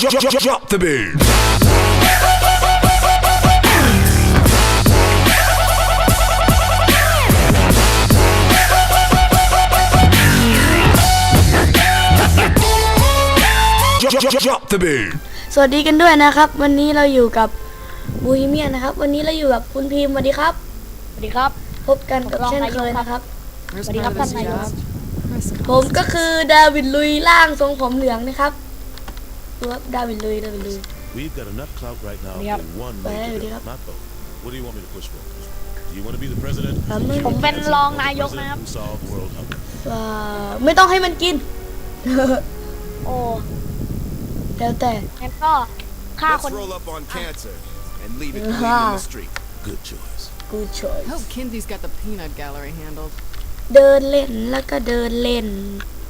Drop, drop, drop the beat. Drop, drop, drop, drop the beat. สวัสดีกันด้วยนะครับ วันนี้เราอยู่กับบูฮิเมียนนะครับ วันนี้เราอยู่กับคุณพิมพ์สวัสดีครับ สวัสดีครับ พบกันกับรองเช่นนายกเคยครับนะครับ สวัสดีครับท่านนายกผมก็คือดาวิดลุยล่างทรงผมเหลืองนะครับ ดูครับดาวิดลุยดาวิดลุย We've got enough clout right now Yep. for one Well, major yep. bill, not both. What do you want me to push for? Do you want to be the president? อ่าไม่ผมเป็น As in รอง the นายกนะครับ president who solved world hunger. อ่าไม่ต้องให้มันกิน โอ้แล้วแต่ งั้นก็ฆ่า Let's คน roll up on cancer and leave it bleeding in the street. Good choice. กูชอย Hope Kinsey's got the peanut gallery handled. เดินเล่นแล้วก็เดินเล่น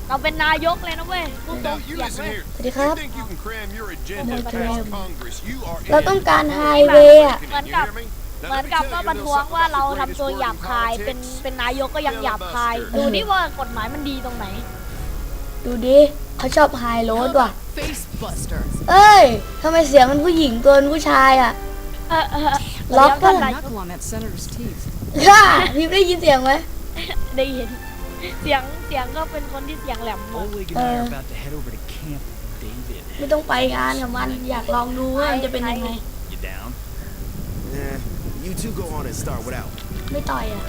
เราเป็นนายกเลยนะเว้ยพูดตร Now ง you เสียง listen เว้ย here. สวัสดีครับ You think you can cram your agenda Oh my past God. Congress? You are เรา in ต้อง it. การไฮเวย์อะเหมือนกับเหมือนกับก็ประท้วงว่าเราทำตัวหยาบคาย เป็นเป็นนายกก็ยังหยาบคาย ดูนี่ว่ากฎหมายมันดีตรงไหน ดูดิเขาชอบไฮโรดว่ะ Face buster. เอ้ยทำไมเสียงมันผู้หญิงตัวเป็นผู้ชายอะ เออเออล็อกปะเดี๋ยวท่านนายก Knuckle on that senator's teeth. ค่ะพิมพ์ได้ยินเสียงไหมได้ยิน เสียงเสียงก็เป็นคนที่เสียงแหลมหมด Oleg and I are about to head over to Camp David. ไม่ต้องไปงานกับมันอยากลองดูว่ามันจะเป็นยังไง You down? Eh, you two go on and start without. ไม่ต่อยอะ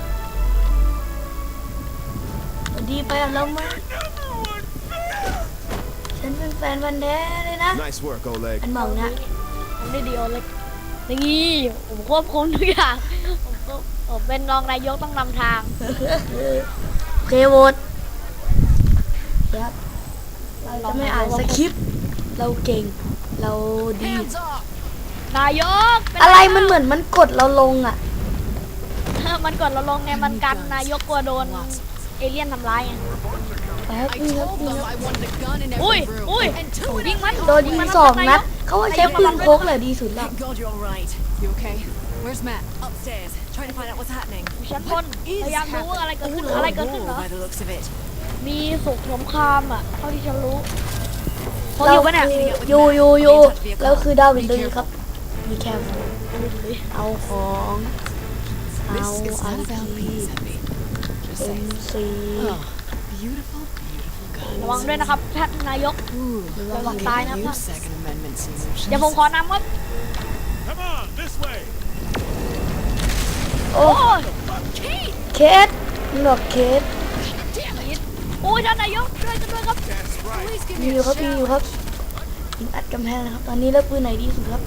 สวัสดีไปกับเราไหมฉันเป็นแฟนวันธุ์แท้เลยนะ Nice work, Oleg. อันมองนะ ผมได้ดีโอเล็กนี่ผมควบคุมทุกอย่างผมก็ผมเป็นรองนายกต้องนำทางโอ เคโหวตครับเราจะไม่อ่านสคริปต์เราเก่ง เราดี Hands off! นายกเป็อะไรมันเหมือนมันกดเราลงอะ มันกดเราลงไงมันกันนายกกลัวโดนเอเลี่ยนทำร้ายไงไปครับ I นี่ครับ told นี่ them ครับ I wanted a gun in อุ้ย every room. อุ้ย And two ยิงมันโดนยิงสองนัดเขาว่าใช้ปืนพกแหละดีสุดแล้ว Thank God you're all right. You okay? Where's Matt? upstairs, trying to find out what's happening. อยู่ชั้นบน พยายามรู้ว่าอะไรเกิดขึ้นอะไรเกิดขึ้นเหรอ by the looks of it. มีสงครามอะเท่าที่ฉันรู้พออเรายู่ปะเนี่ยคืออยู่อยู่อยู่เราคือดาวิดเลยครับ มีแคมเอาของเอา This is อั not น about ที being happy. Just เอ็ม saying. ซี Oh, beautiful, beautiful ระวัง guns. ด้วยนะครับท่านนายก Ooh, ระวังตายนะ you ครับ Second Amendment solutions. เดี๋ยวผมขอนำครับ โอ้โอ้ยเคสมึงบอกเคสโอ้ยท่านนายกช่วยกันด้วยครับ That's right. Please give มี me อยู่ a ครับมีอยู่ shout. ครับยิงอัดกำแพงนะครับ ตอนนี้เลือกปืนไหนดีสุดครับ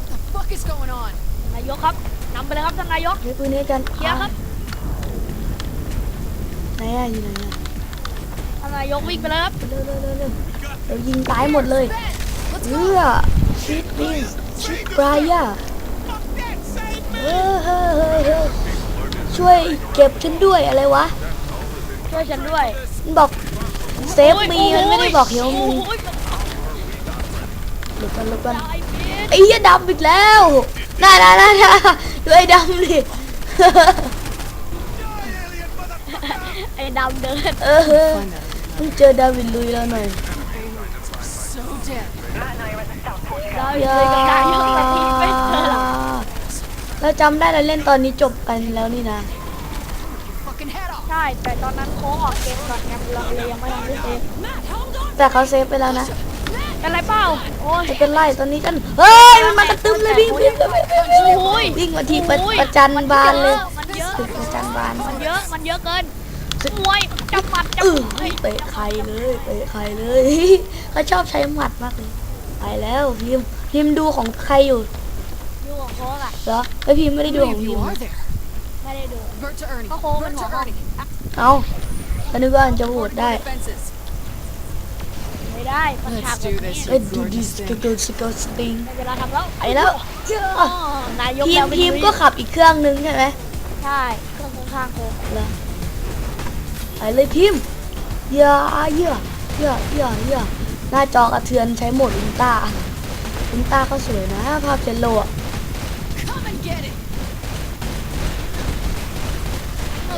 What the fuck is going on? นายกครับนำไปเลยครับท่านนายกใช้ปืนนี้กันเคลียร์ครับไหนอะอยู่ไหนอะท่านนายกวิ่งไปเลยครับเร็วเร็วเร็วเร็วเรายิงตายหมดเลยเอื้อชิดวิ่งชิดปลายอะ เออเฮ้อเฮ้อเฮ้อช่วยเก็บฉันด้วยอะไรวะ ช่วยฉันด้วยมันบอกเซฟมีมันไม่ได้บอกเฮลมีโอ้ยหลบกันหลบกันตายเม็ดไอ้เหี้ยดำอีกแล้วน่าน่าน่าน่าดูไอ้ดำดิไอ้ดำเดินเออมึงเจอดาวิดลุยแล้วหน่อย So dead. เราอยู่เลยกับนายกแต่ที่ไม่เจอหรอก เราจำได้เราเล่นตอนนี้จบกันแล้วนี่นะ Fucking head off. ใช่ แต่ตอนนั้นโค้งออกเกมก่อนไงเราเลยยังไม่ทันได้เซฟแต่เขาเซฟไปแล้วนะเป็นไรเปล่าโอ้ยไม่เป็นไรตอนนี้กันเฮ้ยมันมากระตึมเลยวิ่งวิ่งวิ่งวิ่งวิ่งโอ้ยวิ่งมาทีประโอ้ยประจันบานเลยมันเยอะตึกประจันบานมันเยอะมันเยอะเกินมวยจับหมัดจับเออเฮ้ยเตะใครเลยเตะใครเลยเขาชอบใช้หมัดมากเลยไปแล้วพิมพ์พิมพ์ดูของใครอยู่ดู ของโค้งอะเหรอไอยพิมพ์ไม่ได้ดู How ข many อง of พิ you มพ์ are there? ไม่ได้ดู Vert to Ernie. ก็โค้งเป็น Vert หัว to ห้อง Ernie. เอาก็นึกว่าจะโหวตได้ Defenses. ไม่ได้มันฉาก Let's แบบ do นี้ this. เอ้ยดูดิสกเกิลสกสติงในเวลาทำแล้วไปแล้วอ๋อนายกทีมแล้วเป็นทีมลุยก็ขับอีกเครื่องนึงใช่ไหมใช่เครื่องข้างๆโค้งแล้วไปเลยพิมพ์อย่าอย่าอย่าอย่าอย่าหน้าจอกระเทือนใช้โหมดอินตาอินตาก็สวยนะภาพเจนโลอะ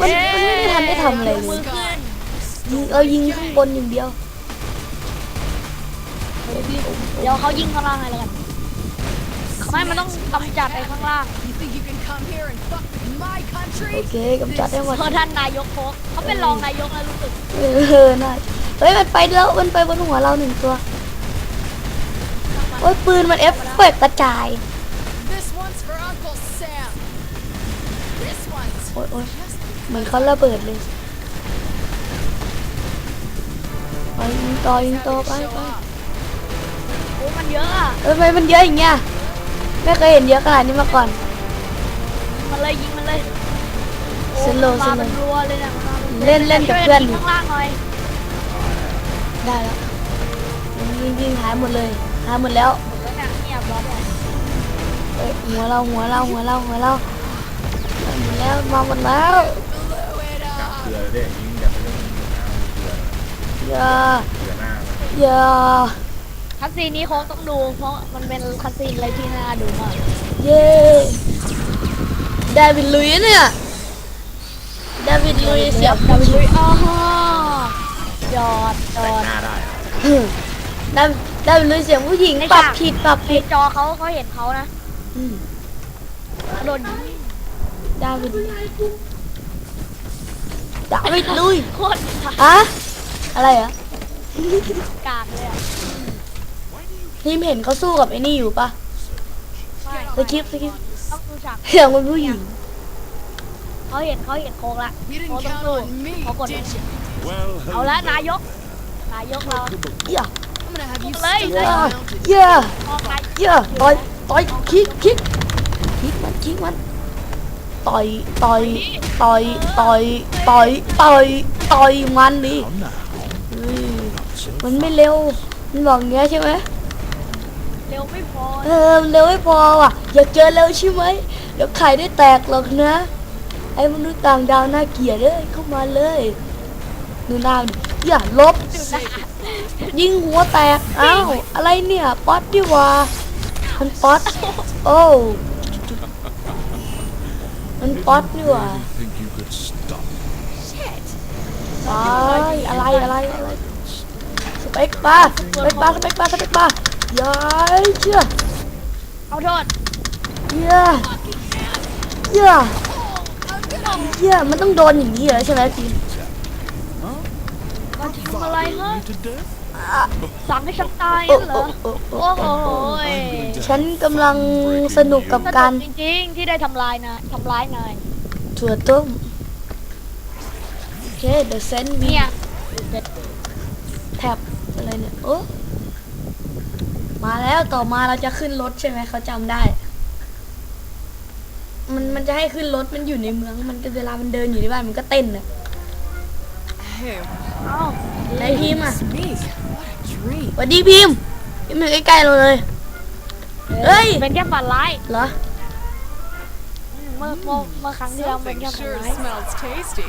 มันมันไม่ได้ทันได้ทำอะไรเลยมือขึ้นยิงเอายิงข้างบนอย่างเดียวมรีบเดี๋ยวเขายิงข้างล่างให้แล้วกันไม่มันต้องกำจัดไอ้ข้างล่าง You think you can come here and fuck with my โอ country? เคกำจัดได้หมดเพราะท่านนายกโคกเขาเป็นรองนายกแล้วรู้สึก เออน่าเฮ้ยมันไปแล้วมันไปบนหัวเราหนึ่งตัว โอ้ยปืนมันเอฟเฟกต์กระจาย This one's for Uncle Sam. This one's โอ้ยโอ้ยเหมือนเขาระเบิดเลยไปยิงต่อยิงต่อไป show ไป off. โอ้มันเยอะอะเอ้ยทำไมมันเยอะอย่างเงี้ยไม่เคยเห็นเยอะขนาดนี้มาก่อนยิงมันเลยยิงมันเลยโอ้สโลว์มันมาสโลว์เป็นรัวเลยนะมันมาป็เล่นเล่นกับเพื่อน ช่วยยิงข้างล่างหน่อยได้แล้วยิงยิงหายหมดเลยหายหมดแล้วแล้วเนี่ยเนี่ยบล็อกเนี่ยเอ้ยหัวเราหัวเราหัวเราหัวเราหายหมดแล้วมาหมดแล้ว Blew it up. เกลือเลยยิงอย่าไปเล่นเกลืออย่าเกลือหน้าอย่าคัสซีนนี้โค้งต้องดู เพราะมันเป็นคัสซีนอะไรที่น่าดูมากเย้ดาวิดลุยส์เนี่ยดาวิดลุยส์เสียบดาวิดลุยอ้าวหยอดหยแต่งอดหน้าได้อะดาดาวิดลุยส์เสียงผู้หญิงในปรับฉากผิดปรับในผิดจอเขาเขาเห็นเขานะอืม โดนยิงดาวิดดาวิดลุยส์โคตรอะอะไรอะกากเลยอะทีมเห็นเขาสู้กับไอ้นี่อยู่ปะใช่สกิปสกิปต้องดูฉากเสียงเป็นผู้หญิงเขาเห็นเขาเห็นโค้งละ You โค้ง didn't ต้อง count ดู on me, เขากด did you? Well, เอาละนายกนายกเราอย่า I'm gonna have you Lay, stuck lay. on อย่า a mountain. อย่าออกนายอย่าต่อย ต่อยคิกคิกคิกมันคิกมันต่อยต่อยต่อยต่อยต่อยต่อยต่อยมันดิเฮ้ยมันไม่เร็วมันบอกอย่างเงี้ยใช่ไหมเร็วไม่พอเออเร็วไม่พอว่ะอยากเจอเร็วใช่ไหมเดี๋ยวไข่ได้แตกหรอกนะ ไอ้มนุษย์ต่างดาวน่าเกลียดเลยเข้ามาเลยดูหน้าดิอย่าลบยิงหัวแตกอ้าวอะไรเนี่ยป๊อตดิว่า มันป๊อตโอ้มันป๊อตนี่หว่า Think you could stop? ตายอะไรอะไรอะไรสเปกปลาสเปกปลาสเปกปลาสเปกปลาย้ายเชื่อเอาโทษเย่เย่เย่มันต้องโดนอย่างนี้เหรอใช่ไหมพี่มาทำอะไรฮะ To death? สั่งให้ฉันตายโอ้นั่นเหรโอ้อโอ้โอ้โอ้โหยฉันกำลังสนุกกับสการนุกจริงๆที่ได้ทำลายนายทำร้ายนายถั่วต้มโอเคเดอะเซนวีเนี่ยแท็บอะไรเนี่ยโอ้มาแล้วต่อมาเราจะขึ้นรถใช่ไหมเขาจำได้ มันมันจะให้ขึ้นรถมันอยู่ในเมือง มันก็เวลามันเดินอยู่ในบ้านมันก็เต้นน่ะ Hey, เอ้า ในพิมพ์อะ it's me. What a dream. สวัสดีพิมพ์พิมพ์อยู่ใกล้ๆเราเลย เฮ้ย เป็นแค่ฝันร้ายเหรอ เมื่อเมื่อเมื่อครั้งที่เราเป็น Something แค่ฝัน sure ร้าย smells tasty.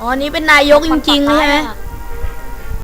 อ๋อนี่เป็นนายกจริงๆใช่ไหม ฝันร้ายอะ